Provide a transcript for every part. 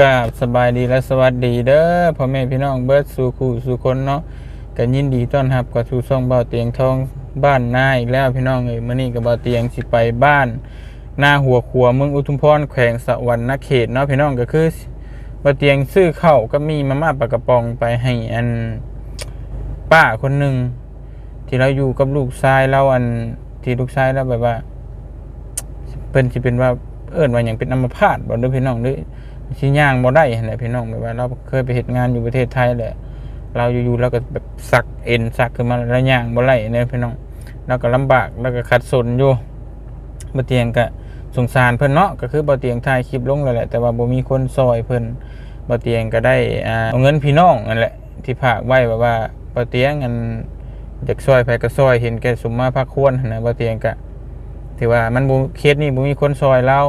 กราบสบายดีและสวัสดีเด้อพ่อแม่พี่น้องเบิร์ดสู่คู่สู่คนเนาะกันยินดีต้อนรับกับสู่ช่องเบาเตียงทองบ้านนาอีกแล้วพี่น้องเอ้ยมื้อนี้กับเบาเตียงสิไปบ้านหน้าหัวขัวเมืองอุทุมพรแขวงสะวรรณเขตเนาะพี่น้องก็คือเบาเตียงซื้อเข้าก็มีมาม่าปลากระป๋องไปให้อันป้าคนหนึ่งที่เราอยู่กับลูกชายเราอันที่ลูกชายเราแบบว่าเป็นสิเป็นว่าเอิ้นว่าอย่างเป็นอัมพาตบ่ด้อพี่น้องด้อ สิย่างบ่ได้หั่นแหละพี่น้องแบบว่าเราเคยไปเฮ็ดงานอยู่ประเทศไทยแหละ เราอยู่ๆเราก็แบบสักเอ็นสักขึ้นมาแล้วย่างบ่ไหลเนี่ยพี่น้องเราก็ลำบากแล้วก็ขัดสนอยู่บ่เตียงก็สงสารเพิ่นเนาะก็คือบ่เตียงถ่ายคลิปลงแล้วแหละแต่ว่าบ่มีคนซอยเพิ่นบ่เตียงก็ได้อ่าเอาเงินพี่น้องนั่นแหละที่ฝากไว้แบบว่าบ่เตียงอันอยากซอยไผก็ซอยเห็นแก่สมมาพักควรนนะบ่เตียงก็ถือว่ามันบ่เคสนี้บ่มีคนซอยเรา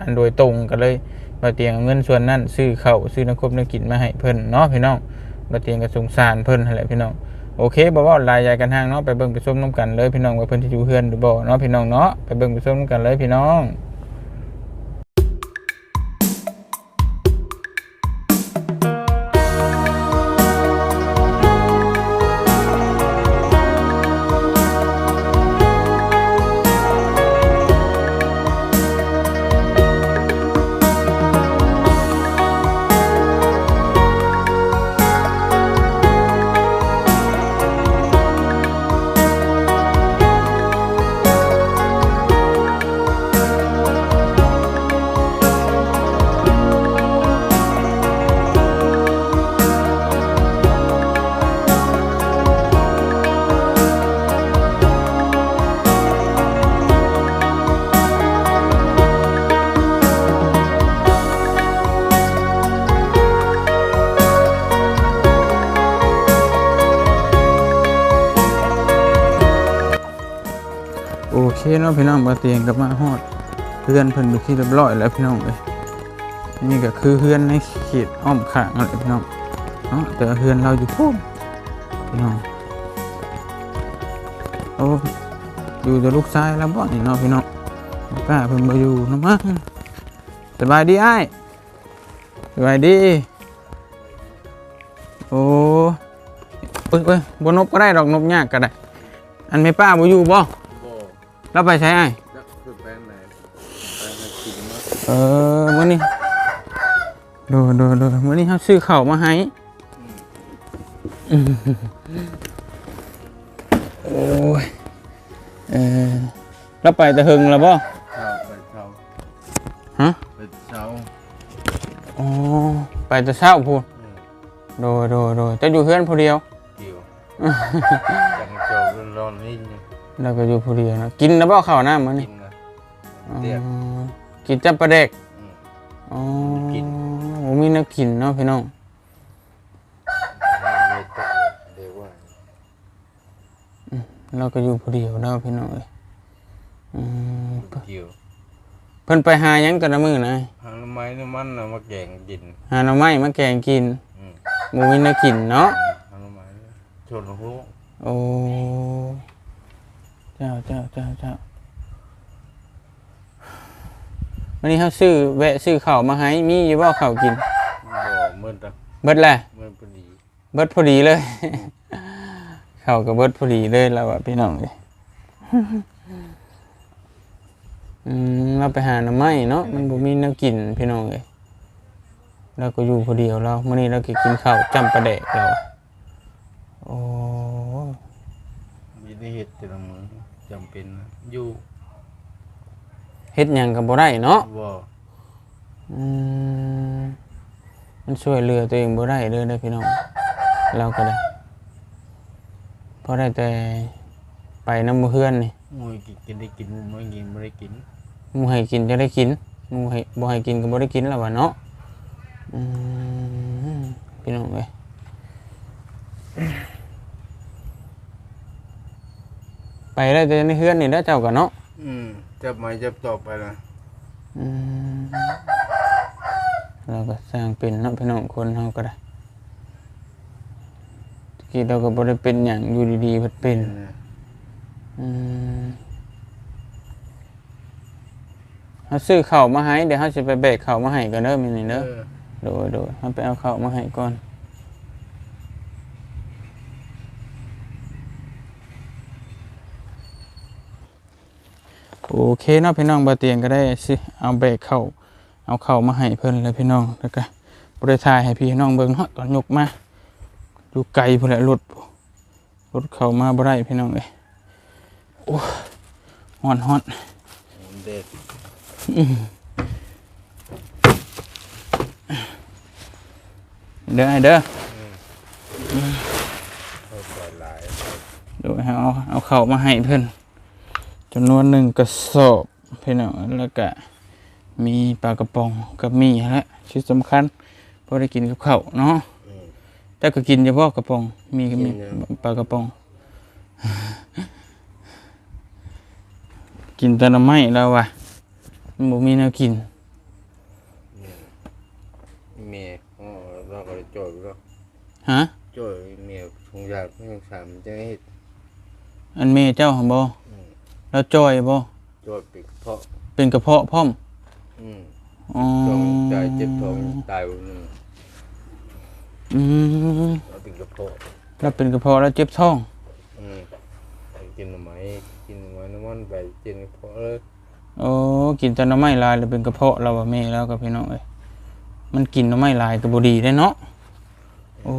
อันโดยตรงก็เลย บาเตียงเงินส่วนนั้นซื้อเข่าซื้อน้ำคบน้ำกินมาให้เพิ่นเนาะพี่น้องบาเตียงก็สงสารเพิ่นนั่นแหละพี่น้องโอเคบอกว่าลายใหญ่กันห้างเนาะไปเบิ่งไปชมน้ำกันเลยพี่น้องว่าเพิ่นที่อยู่เฮือนหรือบ่เนาะพี่น้องเนาะไปเบิ่งไปชมน้ำกันเลยพี่น้อง เคเนาะพี่น้องบ่เตียงก็มาฮอดเฮือนเพิ่นไปที่เรียบร้อยแล้วพี่น้องเอ้ยนี่ก็คือเฮือนในเขตอ้อมข้างนั่นแหละพี่น้องเนาะแต่เฮือนเราอยู่พุ่นพี่น้องโอ้อยู่แต่ลูกชายแล้วบ่นี่เนาะพี่น้องป้าเพิ่นบ่อยู่นะมั้งสบายดีไอ้สบายดีโอ้เอ้ยเอ้ยบ่นบก็ได้ดอกนบยากก็ได้อันไม่ป้าบ่อยู่บ่ เราไปใช้ไอ้จักคือแปลงไหนแปลงไหนกินมาเออมื้อนี้โดโดโดมื้อนี้เฮาซื้อข้าวมาให้โอ้ยเออเราไปแต่หึงแล้วบ่เช้าไปเช้าฮะไปเช้าอ๋อไปแต่เช้าพูนเออโดโดโดจะอยู่เฮือนผู้เดียวเกี่ยว นี่เราก็อยู่ผู้เดียวนะกินแล้วบ่ข้าวหน้ามื้อกินี้นนะอ๋อเรียก กินจับปลาเด็กอืม อ๋อกินโอ้มีแนักกินเนาะพี่น้องไม่ตกเดี๋ยวว่าเราก็อยู่ผู้เดียวเนาะพี่น้องเอ้ยอืมเกี่ยวเพิ่นไปหาหยังแต่ละมื้อนะหาหน่อไม้น้ำมันน่ะมาแกงกินหาหน่อไม้มาแกงกินอืมหมูมีแนักกินเนาะหาหน่อไม้ชนหัวโอ้ เจ้าเจ้าเจ้าเจ้าวันนี้เขาซื้อแวะซื้อข้าวมาให้มีอยู่บ่ข้าวกิน บ่เหมือนตะเบิดแหละเหมือนพอดีเบิดพอดีเลย ข้าวก็เบิดพอดีเลยแล้วอะพี่น้องเลยอืมเราไปหาหน่อไม้เนาะมันบ่มีแนวกินพี่น้องเลยเราก็อยู่ผู้เดียวเรามื้อนี้เราก็กินข้าวจำปลาแดกแล้วอะโอ้ มีได้เฮ็ดแต่ละมื้อ จำเป็นนะอยู่เฮ็ดหยังก็บ่ได้เนาะบ่อืมมันช่วยเหลือตัวเองบ่ได้เลยนะพี่น้องเราก็ได้เพราะได้แต่ไปน้ำหมู่เพื่อนนี่มวยกินกินได้กินมวยกินบ่ได้กินหมูให้กินจะได้กินหมูให้บ่ให้กินก็บ่ได้กินแล้ววะเนาะอืมพี่น้องเอ้ย ไปได้แต่ในเฮือนนี่ได้อเจ้ากันเนาะอืมจับไม้จับตอบไปนะอืมเราก็สร้างเป็นเนาะพี่น้องคนเฮาก็ได้ตะกี้เราก็บ่ได้เป็นหยังอยู่ดีๆเพิ่นเป็นอืมเขาซื้อข้าวมาให้เดี๋ยวเขาจะไปแบกข้าวมาให้กันเด้อมื้อนี้เอเด้ออโดยโดยเอาไปเอาข้าวมาให้ก่อน โอเคเนาะพี่น้องบาเตียงก็ได้สิเอาแบกเข้าเอาเข้ามาให้เพิ่นเลยพี่น้องแล้วก็บริทายให้พี่น้องเบิ่งเนาะตอนยกมาอยู่ไกลพุ่นแหละรถรถเข้ามาบ่ได้พี่น้องเอ้ยโอ้ฮ้อนฮ้อนเด็ดเด้อไอ้เด้อเข้าไปหลายเดี๋ยวเอาเอาเข้ามาให้เพิ่น จำนวนหนึ่งกระสอบพี่น้องแล้วก็มีปลากระป๋องกับมีฮะชิ้นสำคัญพอได้กินกับข้าวเนาะอืมแต่ก็กินเฉพาะกระป๋องมีก็มีกินแล้วปลากระป๋อง กินแต่น้ำไม้แล้วว่ะมันบ่มีแนวกินเมียอ๋อเราก็เลยจ่อยไปแล้วฮะจ่อยเมียทงยากไม่ต้องสามจะให้อันเมเจ้าหั่นบ่อืม แล้วจอยบ่จ่อยปิดเพราะเป็นกระเพาะพร้อมอืมอ๋อต้องใจเจ็บท้องตายวันหนึงอืมเราเป็นกระเพาะแล้วเป็นกระเพาะแล้วเจ็บท้อง อืมไปกินหน่อไม้กินหน่อไม้น้ำมันไปกินกระเพาะเลยโอ้กินแต่หน้ำไม้ลายแล้วเป็นกระเพาะเราว่าแม่แล้วกับพี่น้องเอ้ยมันกินหน้ำไม้ลายก็บ่ดีได้เนาะโอ้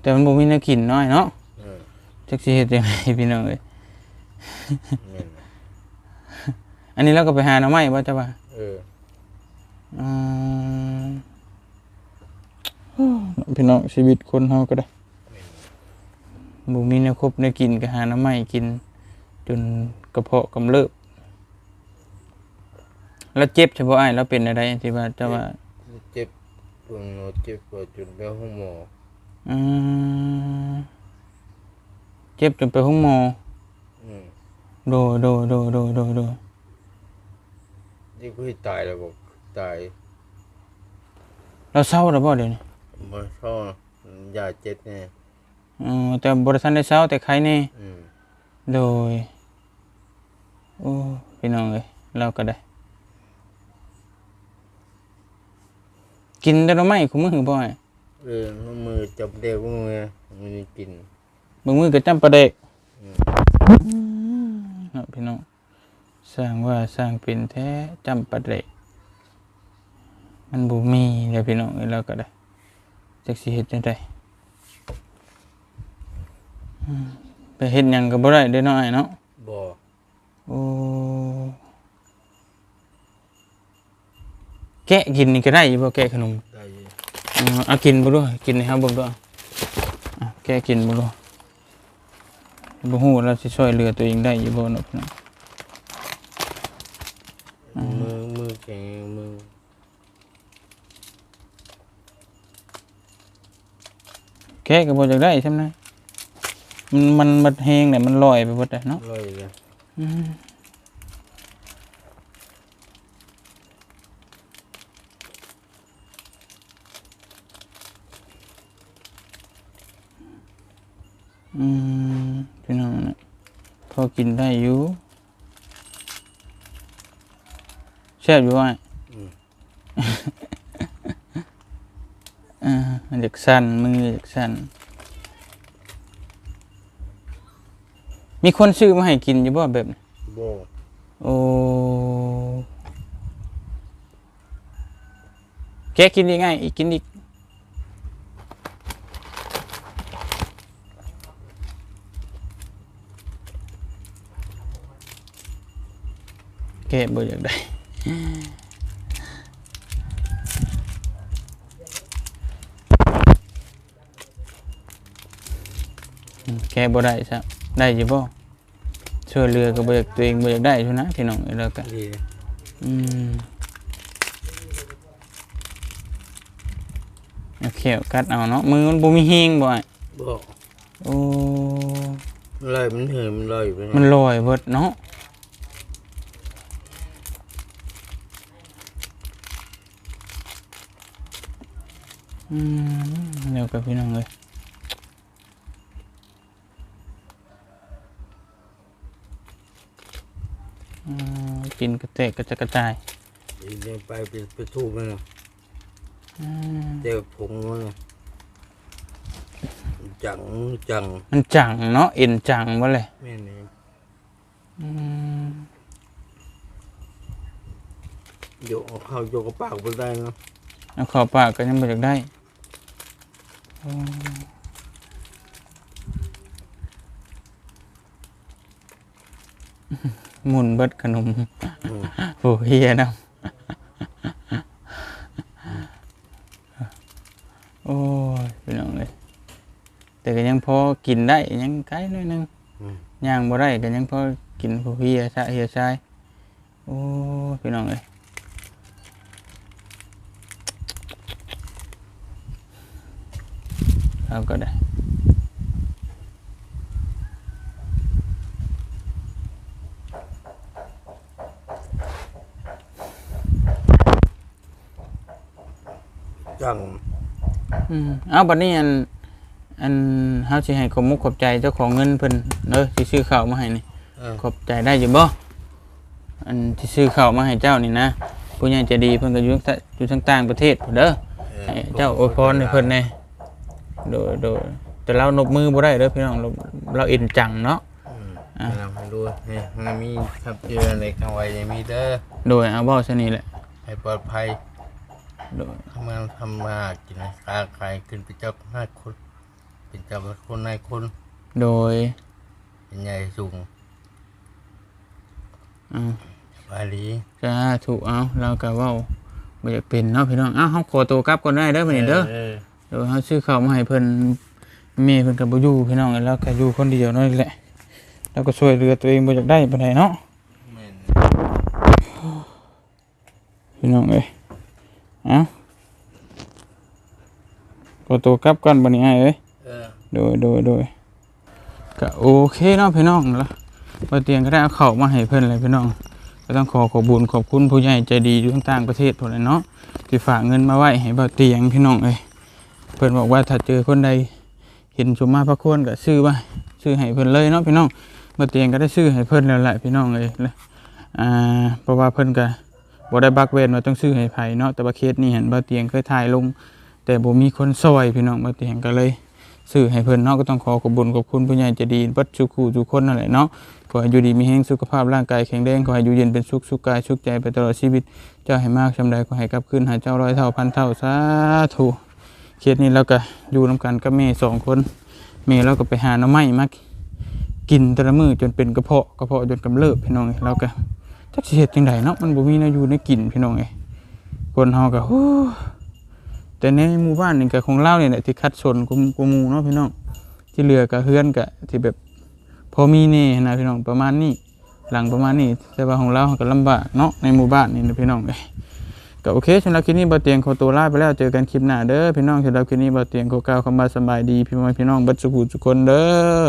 แต่มันบ่มีแนวกินน้อยเนาะอืมจักสิเฮ็ดจังไดพี่น้องเอ้ยแม่น อันนี้เราก็ไปหาหน้ำไม้บ่จ้ะว่าเอออืมพี่น้องชีวิตคนเฮาก็ได้บ่มีแนวครบแนวกินก็หาหน้ำไม้กิน จนกระเพาะกำเริบแล้วเจ็บเฉพาะอ้ายแล้วเป็นอะไรที่ว่าจะว่าเจ็บปวดหัวเจ็บปวดจนไปห้องหมออืมเจ็บจนไปห้องหมออืมโดยโดยโดยโดยโดยโดย นี่ก็ให้ตายแล้วบอกตายเราเศร้าแล้วบ่เดี๋ยวนี้มาชอบยาเจ็ดแน่อืมแต่บริษัทได้เศร้าแต่ใครนี่อืมโดยโอ้พี่น้องเอ้ยเราก็ได้ กินแต่เราไม่คุ้มือบ่อยเออมือจับเด็กมือมันกินบางมือก็จำประเด็กอืมเนาะพี่น้อง สร้างว่าสร้างเป็นแท้จำประเด็กมันบ่มีเลยพี่น้องเอ้ยเราก็ได้จักสิเฮ็ดจังไดอืมไปเฮ็ดหยังก็บ่ได้เด้อเนาะอ้ายเนาะบ่โอ้แกะกินนี่ก็ได้อยู่บ่แกะขนมได้อยู่อืมเอากินบ่ด้วยกินให้เฮาเบิ่งด้วยอะแกะกินบ่ด้วยบ่ฮู้เราสิช่วยเหลือตัวเองได้อยู่บ่เนาะพี่น้อง มือมือแข็งมือ แกะก็บ่อยากได้ใช่ไหมมันมันมันแฮงเนี่ยมันลอยไปหมดเลยเนาะลอยเลยอืมอืมพี่น้องนะพอกินได้อยู่แซ่บอยู่ว่า อืมอ่ามันอยากสั่นมืออยากสั่นมีคนซื้อมาให้กินอยู่บ่แบบนี้บ่โอ้แกกินยังไงอีกกินอีกแกบ่อยากได้ แกบ่ได้ซะได้อยู่บ่ช่วยเหลือก็บ่อยากตัวเองบ่อยากได้ชุนะพี่น้องเอ้ยแล้วกันดีอืมเอาเขียวกัดเอาเนาะมือมันบ่มีเฮงบ่อ้ายบ่โอ้ลอยมันเหินมันลอยอยู่ไปมันลอยเบิดเนาะอืมเดี๋ยวกับพี่น้องเลย กินกระเตะกระจะกระจายเดินไปไปไปทูบมันเนาะออืมเจ้าผงมันน่ะจังจังมันจังเนาะเอ็นจังบ่เลยแม่นี่อืมโยกเข้าโยกกระปากไปได้เนาะเอาเข้าปากก็ยังบ่อยากได้โอ้ หมุนเบิดขนมอืมโอ้เฮียนะโอ้ยพี่น้องเลยแต่ก็ยังพอกินได้ยังไกลหน่อยหนึงอืมย่างบ่ได้ก็ยังพอกินพวกเฮียซะเฮียชายโอ้ยพี่น้องเลยเอาก็ได้ จังอืมเอาบัดนี้อัน อันเฮาสิให้ขอบมุกขอบใจเจ้าของเงินเพิ่นเด้อสิซื้อข้าวมาให้นี่ เออขอบใจได้อยู่บ่ อันที่ซื้อข้าวมาให้เจ้านี่นะ ผู้ใหญ่ใจะดีเพิ่นก็อยู่ทางอยู่ทางต่างประเทศพุ่นเด้อ ให้เจ้าอวยพรให้เพิ่นแน่โดยโดยแต่เรานบมือบ่ได้เด้อพี่น้องเราเราเอ็นจังเนาะ อืมอะ ให้เราให้ดูให้ให้มีครับเจอในกลางไว้ยังมีเด้อโดยเอาเว้าซะนี่แหละให้ปลอดภัย โดยทำงานทำมาหากินนะค้าขายขึ้นเป็นเจ้าหน้าคน เป็นเจ้าคนนายคน โดยเป็นใหญ่สูงอ่า บาลีสาธุเอาเราก็เว้าบ่อยากเป็นเนาะพี่น้องเอ้าเฮาขอตัวกลับก่อนได้เด้อมื้อนี้เด้อเดี๋ยวเขาซื้อข้าวมาให้เพิ่นแม่เพิ่นก็บ่อยู่พี่น้องแล้วก็อยู่คนเดียวนั่นแหละแล้วก็ช่วยเหลือตัวเองบ่อยากได้ปานใดเนาะแม่น พี่น้องเอ้ย เอ้าก็ตัวกลับก่อนบัดนี้อ้ายเอ้ยเออโดยโดยโดยก็โอเคเนาะพี่น้องละบ่เตียงก็ได้เอาข้าวมาให้เพิ่นเลยพี่น้อง ก็ต้องขอขอบคุญขอบคุณผู้ใหญ่ใจดีอยู่ต่างประเทศพุ่นแหละเนาะที่ฝากเงินมาไว้ให้บ่เตียงพี่น้องเอ้ยเพิ่นบอกว่าถ้าเจอคนใดเห็นสมมาพระโคนก็ซื้อไว้ซื้อให้เพิ่นเลยเนาะพี่น้องมาเตียงก็ได้ซื้อให้เพิ่นแล้วแหละพี่น้องเอ้ยแล้วอ่าเพราะว่าเพิ่นก็ บ่ได้บักเวนว่าต้องซื้อให้ไผเนาะแต่ว่าเคสนี้เห็นบ่เตียงเคยถ่ายลง แต่บ่มีคนซอยพี่น้องบ่เตียงก็เลยซื้อให้เพิ่นเนาะก็ต้องขอขอบุญขอบคุณผู้ใหญ่ใจดีบัดทุกคู่ทุกคนนั่นแหละเนาะขอให้อยู่ดีมีแรงสุขภาพร่างกายแข็งแรงขอให้อยู่เย็นเป็นสุขสุขกายสุขใจไปตลอดชีวิต เจ้าให้มากชำใดขอให้กลับคืนหาเจ้าร้อยเท่าพันเท่าสาธุเคสนี้เราก็อยู่นํกันกับแม่สองคนเมย์เราก็ไปหาหน่อไม้มากินแต่ละมือจนเป็นกระเพาะกระเพาะจนกำเริบพี่น้องเอ้ยเราก็ จักสิเฮ็ดจังไดเนาะมันบ่มีแนวอยู่ในกินพี่น้องเอ้ยคนเฮาก็ฮู้แต่ในหมู่บ้านนี่ก็ของเราเนี่ยแหละที่คัดสนกูกูหมู่เนาะพี่น้อง ที่เหลือก็เฮือนก็ที่แบบพอมีแนี่นะพี่น้องประมาณนี้ หลังประมาณนี้แต่ว่าของเราก็ลำบากเนาะในหมู่บ้านนี่นะพี่น้องเอ้ยก็โอเคสำหรับคลิปนี้บ่เตียงขอตัวลาไปแล้วเจอกันคลิปหน้าเด้อพี่น้องสำหรับคลิปนี้บ่เตียงขอกล่าวคำว่าสบายดีพี่น้องพี่น้องบัดสุขุทุกคนเด้อ